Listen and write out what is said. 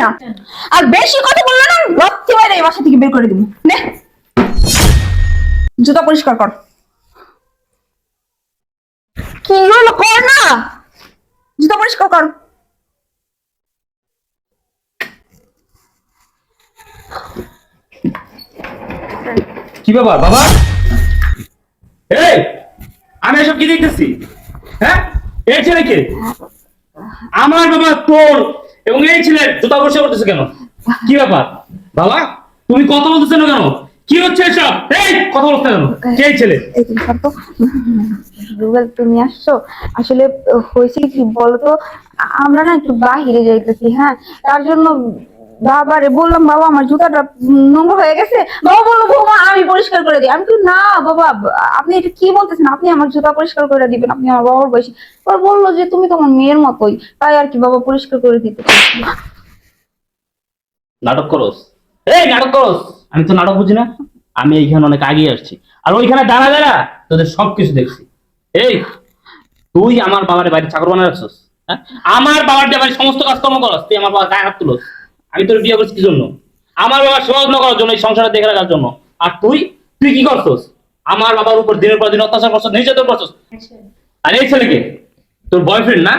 না আর বেশি কথা বললে না রক্তি বাইরে এই বাসা থেকে বের করে দিব। নে। জুতা পরিষ্কার কর। কি হলো কর না। জুতা পরিষ্কার কর। কি বাবা? এই, আমি এসব কি দেখতেছি? হ্যাঁ? এই ছেলে কে আমার বাবা তোর এবং এই ছেলে জুতা বসে করতেছে কেন? কি ব্যাপার? বাবা, তুমি কথা বলতেছ না কেন? কি হচ্ছে এসব? এই, কথা বলতে কেন? কে ছেলে? এই তুমি রুবেল, তুমি আসছো? আসলে হয়েছে কি বলতো? আমরা না একটু বাহিরে যাইতেছি হ্যাঁ? তার জন্য বাবারে, বললাম, বাবা, আমার জুতাটা নোংরা হয়ে গেছে। বাবা বলল বৌমা আমি পরিষ্কার করে দিই। আমি তো না, বাবা, আপনি এটা কি বলতেছেন? আপনি আমার জুতা পরিষ্কার করে দিবেন, আপনি আমার বাবার বয়সী। পর বলল যে, তুমি তো মেয়ের মতোই, তাই আর কি বাবা পরিষ্কার করে দিতে নাটক করস। এই, নাটক করস। আমি তো নাটক বুঝি না। আমি এইখানে অনেক আগে আসছি। আর ওইখানে দাঁড়া দাঁড়া, তোদের সবকিছু দেখছি। এই, তুই আমার বাবার বাড়ি চাকর বানা রাখছিস হ্যাঁ? আমার বাবার বাড়ির সমস্ত কাজকর্ম করস, তুই আমার বাবা গায়ে হাত তুলস। আমি তোর বিয়ে করছি কি জন্য আমার বাবা সহজ না করার জন্য এই সংসারটা দেখে রাখার জন্য। আর তুই? তুই কি করছস? আমার বাবার উপর দিনের পর দিন অত্যাচার করছস নির্যাতন করছস। আর এই ছেলেকে? তোর বয়ফ্রেন্ড না?